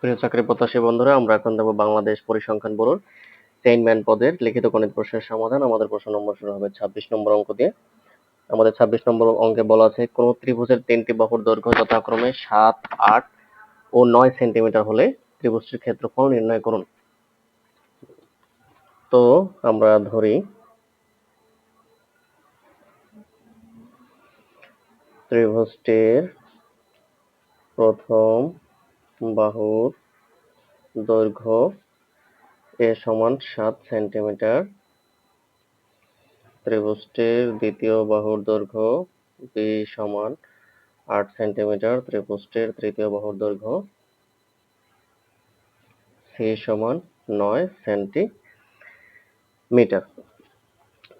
প্রিয় চাকরি প্রত্যাশী বন্ধুরা, আমরা এখন দেখব বাংলাদেশ পরিসংখ্যান ব্যুরোর চেইনম্যান পদের লিখিত গণিত প্রশ্নের সমাধান। আমাদের প্রশ্ন নম্বর শুরু হবে ছাব্বিশ নম্বর অঙ্ক দিয়ে। আমাদের ছাব্বিশ নম্বর অঙ্কে বলা আছে, কোন ত্রিভুজের তিনটি বাহুর দৈর্ঘ্য যথাক্রমে সাত, আট ও নয় সেন্টিমিটার হলে ত্রিভুজটির ক্ষেত্রফল নির্ণয় করুন। তো আমরা ধরি, ত্রিভুজটির প্রথম বাহুর দৈর্ঘ্য এ সমান সাত সেন্টিমিটার। ত্রিভুজটির দ্বিতীয় বাহুর দৈর্ঘ্য বি সমান আট সেন্টিমিটার। ত্রিভুজটির তৃতীয় বাহুর দৈর্ঘ্য সি সমান নয় সেন্টিমিটার।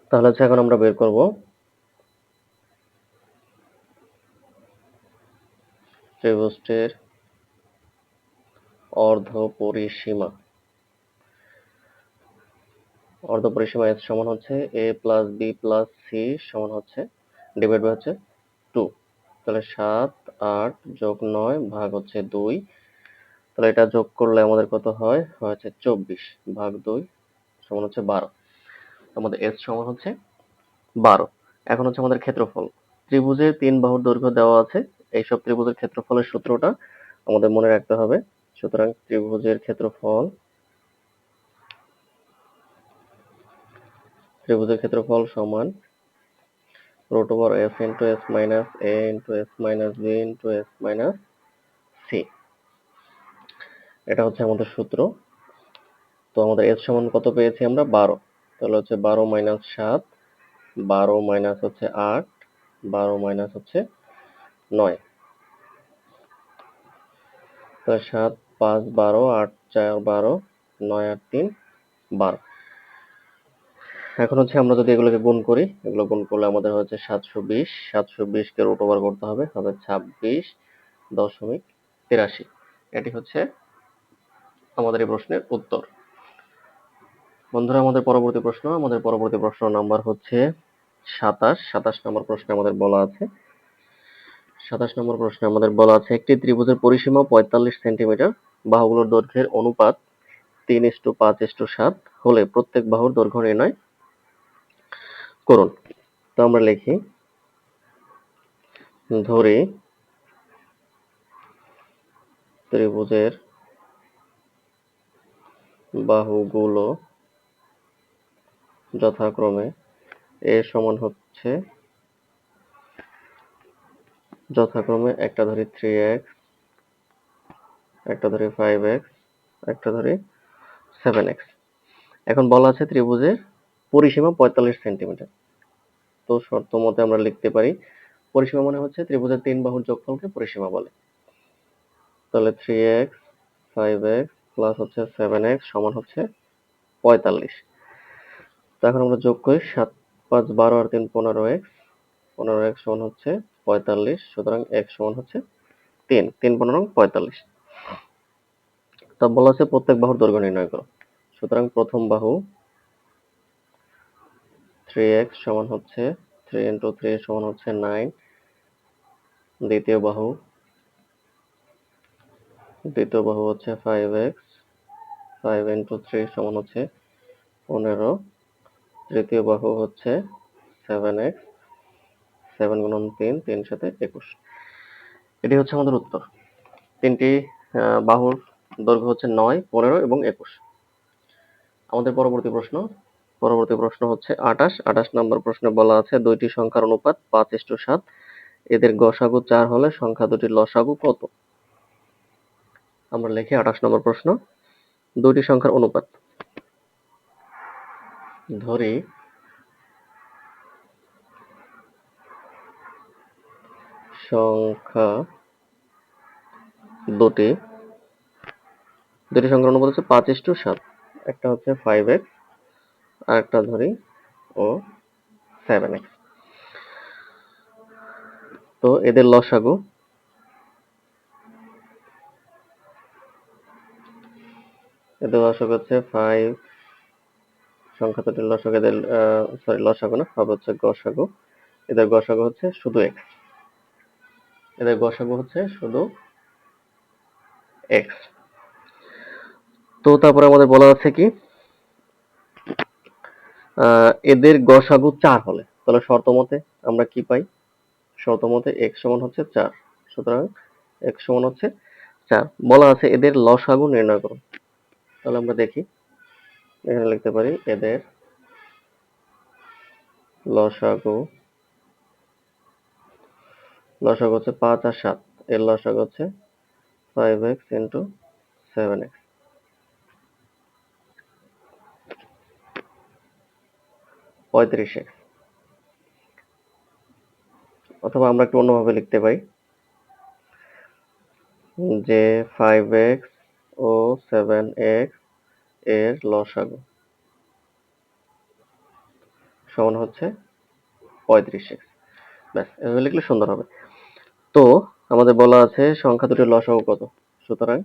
তাহলে হচ্ছে এখন আমরা বের করব। ত্রিভুজটির অর্ধ পরিসীমা। অর্ধ পরিসীমা এস সমান হচ্ছে A plus B plus C সমান হচ্ছে ডিভাইড বাই হচ্ছে টু তাহলে সাত, আট যোগ নয় ভাগ হচ্ছে দুই। তাহলে এটা যোগ করলে আমাদের কত হয়? হচ্ছে চব্বিশ ভাগ দুই সমান হচ্ছে বারো। আমাদের এস সমান হচ্ছে বারো। এখন হচ্ছে আমাদের ক্ষেত্রফল। ত্রিভুজের তিন বাহুর দৈর্ঘ্য দেওয়া আছে। এইসব ত্রিভুজের ক্ষেত্রফলের সূত্রটা আমাদের মনে রাখতে হবে। সুতরাং ত্রিভুজের ক্ষেত্রফল ত্রিভুজের ক্ষেত্রফল সমান root over S into S minus A into S minus B into S minus C এটা হচ্ছে আমাদের সূত্র। তো আমাদের এস সমান কত পেয়েছি আমরা? বারো। তাহলে হচ্ছে বারো মাইনাস সাত, বারো মাইনাস হচ্ছে আট, বারো মাইনাস হচ্ছে নয়। তাহলে সাত পাঁচ বারো আট চার বারো নয় আট তিন বারো। এখন হচ্ছে আমরা যদি এগুলোকে গুণ করি, এগুলো গুণ করলে আমাদের হচ্ছে সাতশো বিশ। সাতশো বিশকে রুট ওভার করতে হবে হবে ছাব্বিশ দশমিক তিরাশি। এটি হচ্ছে আমাদের এই প্রশ্নের উত্তর। বন্ধুরা, আমাদের পরবর্তী প্রশ্ন, আমাদের পরবর্তী প্রশ্ন নাম্বার হচ্ছে সাতাশ। সাতাশ নম্বর প্রশ্নে আমাদের বলা আছে। সাতাশ নম্বর প্রশ্নে আমাদের বলা আছে, একটি ত্রিভুজের পরিসীমা পঁয়তাল্লিশ সেন্টিমিটার বাহুগুলোর দৈর্ঘ্যের অনুপাত তিন ইস্টু পাঁচ ইস্টু সাত হলে প্রত্যেক বাহুর দৈর্ঘ্য নির্ণয় করুন। তো আমরা লিখি, ধরি ত্রিভুজের বাহুগুলো যথাক্রমে এ সমান হচ্ছে, যথাক্রমে একটা ধরি থ্রি এক্স একটা ধরি ফাইভ এক্স একটা ধরি সেভেন এক্স এখন বলা আছে ত্রিভুজের পরিসীমা পঁয়তাল্লিশ সেন্টিমিটার। তো শর্ত মতে আমরা লিখতে পারি, পরিসীমা মানে হচ্ছে ত্রিভুজের তিন বাহুর যোগফলকে পরিসীমা বলে। তাহলে three X five X plus হচ্ছে সেভেন এক্স সমান হচ্ছে পঁয়তাল্লিশ। এখন আমরা যোগ করি সাত পাঁচ বারো আর তিন পনেরো এক্স পনেরো এক্স সমান হচ্ছে পঁয়তাল্লিশ, সুতরাং এক্স সমান হচ্ছে তিন তিন পনেরো, পঁয়তাল্লিশ। তা বলা আছে প্রত্যেক বাহুর দৈর্ঘ্য নির্ণয় করো। সুতরাং প্রথম বাহু থ্রি এক্স সমান হচ্ছে থ্রি ইন্টু থ্রি সমান হচ্ছে নাইন দ্বিতীয় বাহু দ্বিতীয় বাহু হচ্ছে five X five into three সমান হচ্ছে পনেরো। তৃতীয় বাহু হচ্ছে সেভেন এক্স সেভেন গুণন তিন তিন সাথে একুশ। এটি হচ্ছে আমাদের উত্তর। তিনটি বাহুর দৈর্ঘ্য হচ্ছে নয়, পনেরো এবং একুশ। আমাদের পরবর্তী প্রশ্ন। পরবর্তী প্রশ্ন হচ্ছে আঠাশ। আঠাশ নম্বর প্রশ্নে বলা আছে, দুইটি সংখ্যার অনুপাত পাঁচ ইস্টু সাত। এদের গসাগু চার হলে সংখ্যা দুটির লসাগু কত? আমরা লিখি আঠাশ নম্বর প্রশ্ন। দুইটি সংখ্যার অনুপাত। ধরি। সংখ্যা দুটি দুটি সংখ্যার অনুপাত হচ্ছে পাঁচ ইস্টু সাত। একটা হচ্ছে ফাইভ এক্স আর একটা ধরি ও সেভেন এক্স তো এদের লসাগু এদের লসাগু হচ্ছে ফাইভ সংখ্যা দুটির লসাগু এদের সরি লসাগু না, হবে হচ্ছে গসাগু। এদের গসাগু হচ্ছে শুধু এক্স এদের গসাগু হচ্ছে শুধু এক্স তো তারপরে আমাদের বলা আছে কি এদের গসাগু চার হলে। তাহলে শর্ত মতে আমরা কি পাই? শর্ত মতে x সমান হচ্ছে চার। সুতরাং x সমান হচ্ছে চার। বলা আছে এদের লসাগু নির্ণয় করুন তাহলে আমরা দেখি, এখানে লিখতে পারি এদের লসাগু লসাগু হচ্ছে পাঁচ আর সাত। এর লসাগু হচ্ছে five X into seven X পঁয়ত্রিশ। অথবা আমরা একটু অন্যভাবে লিখতে পারি। যে ফাইভ এক্স ও সেভেন এক্সের লসাগু সমান হচ্ছে পঁয়ত্রিশ এক্স ব্যাস, এভাবে লিখলে সুন্দর হবে। তো আমাদের বলা আছে সংখ্যা দুটির লসাগু কত? সুতরাং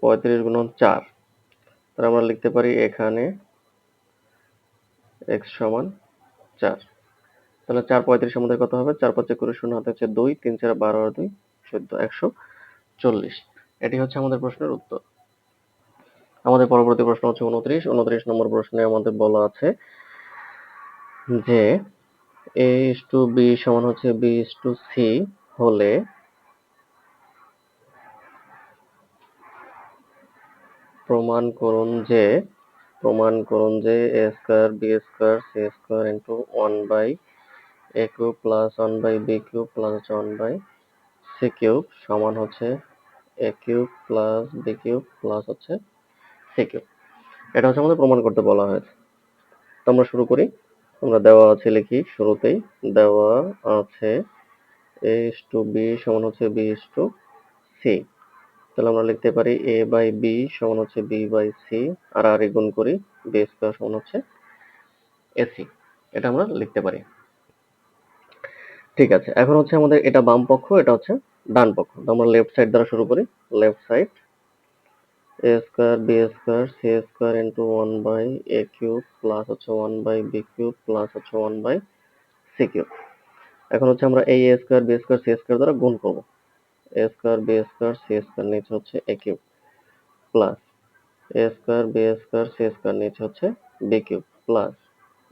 পঁয়ত্রিশ গুণন চার। তাহলে আমরা লিখতে পারি এখানে এক্স সমান চার। তাহলে চার পঁয়ত্রিশ আমাদের কত হবে? চার পাঁচে কুড়ি শূন্য হাতে হচ্ছে দুই, তিন চার বারো আর দুই, চোদ্দ, একশো চল্লিশ। এটি হচ্ছে আমাদের প্রশ্নের উত্তর। আমাদের পরবর্তী প্রশ্ন হচ্ছে উনত্রিশ। উনত্রিশ নম্বর প্রশ্নে আমাদের বলা আছে যে এ টু বি সমান হচ্ছে বি ইস টু সি হলে প্রমাণ করুন যে প্রমাণ করুন যে A square B square C square into one by A cube plus one by B cube plus one by C cube সমান হচ্ছে A cube plus B cube plus হচ্ছে সি কিউব এটা হচ্ছে আমাদের প্রমাণ করতে বলা হয়েছে। তো আমরা শুরু করি। আমরা দেওয়া আছে লিখি, শুরুতেই দেওয়া আছে এ টু বি সমান হচ্ছে বি টু সি তাহলে আমরা লিখতে পারি এ বাই বি সমান হচ্ছে বি বাই সি আর আর গুণ করি বি স্কোয়ার সমান হচ্ছে এসি এটা আমরা লিখতে পারি। ঠিক আছে, এখন হচ্ছে আমাদের এটা বাম পক্ষ, এটা হচ্ছে ডান পক্ষ। তো আমরা লেফট সাইড দ্বারা শুরু করি left side A square B square C square into one by A cube plus হচ্ছে one by B cube plus হচ্ছে ওয়ান বাই সি কিউব এখন হচ্ছে আমরা এই A square B square C square দ্বারা গুণ করব। A square B square C square নিচে হচ্ছে A cube plus A square B square C square নিচে হচ্ছে B cube plus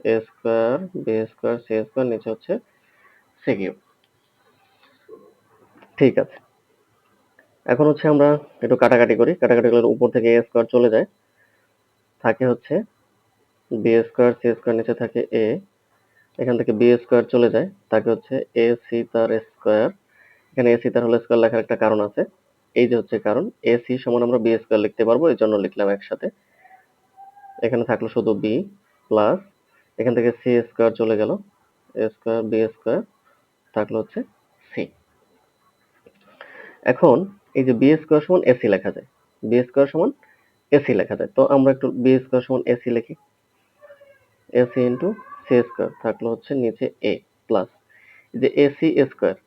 A square B square C square নিচে হচ্ছে সি কিউব। ঠিক আছে। এখন হচ্ছে আমরা একটু কাটাকাটি করি। কাটাকাটি করলে উপর থেকে এ স্কোয়ার চলে যায়। থাকে হচ্ছে বি স্কোয়ার সি স্কোয়ার নিচে থাকে এ। এখান থেকে বি স্কোয়ার চলে যায়। তাকে হচ্ছে এ সি তার স্কোয়ার এখানে এসি তার হোল স্কোয়ার লেখার একটা কারণ আছে। এই যে হচ্ছে কারণ এসি সমান আমরা বি স্কোয়ার লিখতে পারব, এই জন্য লিখলাম একসাথে। এখানে থাকল শুধু বি প্লাস এখান থেকে সি স্কোয়ার চলে গেল। এ স্কোয়ার বি স্কোয়ার থাকল হচ্ছে সি এখন এই যে বি স্কোয়ার সমান এসি লেখা যায়। বি স্কোয়ার সমান এসি লেখা যায়। তো আমরা একটু বি স্কোয়ার সমান এসি লিখি। এসি ইন্টু সি স্কোয়ার থাকল হচ্ছে নিচে এ প্লাস যে এসি স্কোয়ার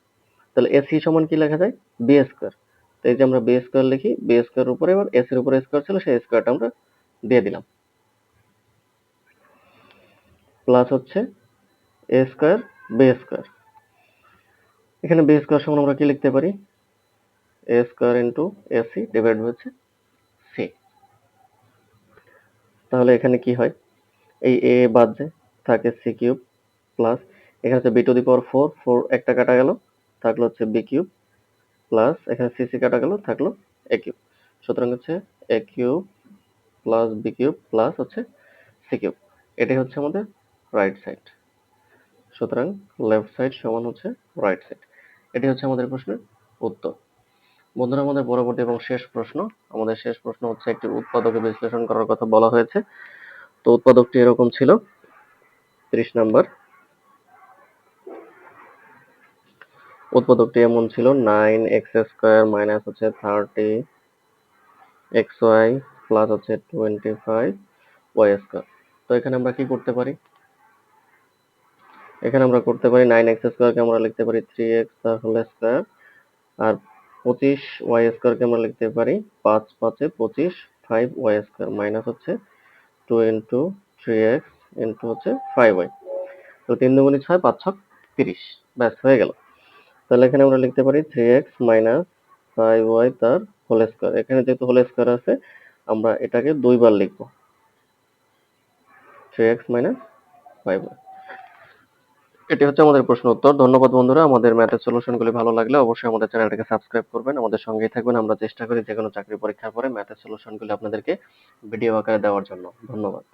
তাহলে এসি সমান কি লেখা যায়? বি স্কোয়ার তো এই যে আমরা বি স্কোয়ার লিখি বি স্কোয়ার উপরে এবার এসির উপরে স্কোয়ার ছিল, সেই স্কোয়ারটা আমরা দিয়ে দিলাম। প্লাস হচ্ছে এ স্কোয়ার বি স্কোয়ার এখানে বি স্কোয়ার সমান আমরা কি লিখতে পারি? A square into AC divide হচ্ছে সি তাহলে এখানে কি হয়? এই এ বাদ যায়, থাকে সি কিউব প্লাস এখানে হচ্ছে B to the power four four একটা কাটা গেল। থাকল হচ্ছে বি কিউব প্লাস এখানে সি সি কাটা গেল, থাকল এ কিউব সুতরাং হচ্ছে A cube plus B cube plus হচ্ছে সি কিউব এটাই হচ্ছে আমাদের রাইট সাইড সুতরাং লেফট সাইড সমান হচ্ছে রাইট সাইড এটি হচ্ছে আমাদের প্রশ্নের উত্তর। বন্ধুরা, আমাদের পরবর্তী এবং শেষ প্রশ্ন। আমাদের শেষ প্রশ্ন হচ্ছে একটি উৎপাদকে বিশ্লেষণ করার কথা বলা হয়েছে। তো উৎপাদকটি এরকম ছিল। ত্রিশ নাম্বার। উৎপাদকটি এমন ছিল, নাইন এক্স স্কোয়ার মাইনাস হচ্ছে থার্টি এক্স ওয়াই প্লাস হচ্ছে টোয়েন্টি ফাইভ ওয়াই স্কোয়ার। তো এখানে আমরা কি করতে পারি? এখানে আমরা করতে পারি নাইন এক্স স্কোয়ারকে আমরা লিখতে পারি থ্রি এক্স তার হোল স্কোয়ার আর পঁচিশ ওয়াই স্কোয়ারকে আমরা লিখতে পারি পাঁচ পাঁচে পঁচিশ ফাইভ ওয়াই স্কোয়ার মাইনাস হচ্ছে two into three x into হচ্ছে ফাইভ ওয়াই তো তিন দুগুণি ছয় পাঁচ ছক তিরিশ। ব্যাস, হয়ে গেল। তাহলে এখানে আমরা লিখতে পারি three x minus five y তার হোল স্কোয়ার এখানে যেহেতু হোল স্কোয়ার আছে, আমরা এটাকে দুইবার লিখব। Three x minus five y এটি হচ্ছে আমাদের প্রশ্ন উত্তর। ধন্যবাদ বন্ধুরা, আমাদের ম্যাথের সলিউশনগুলি ভালো লাগলে অবশ্যই আমাদের চ্যানেলটাকে সাবস্ক্রাইব করবেন। আমাদের সঙ্গেই থাকবেন আমরা চেষ্টা করি যে কোনো চাকরি পরীক্ষার পরে ম্যাথের সলিউশনগুলি আপনাদেরকে ভিডিও আকারে দেওয়ার জন্য। ধন্যবাদ।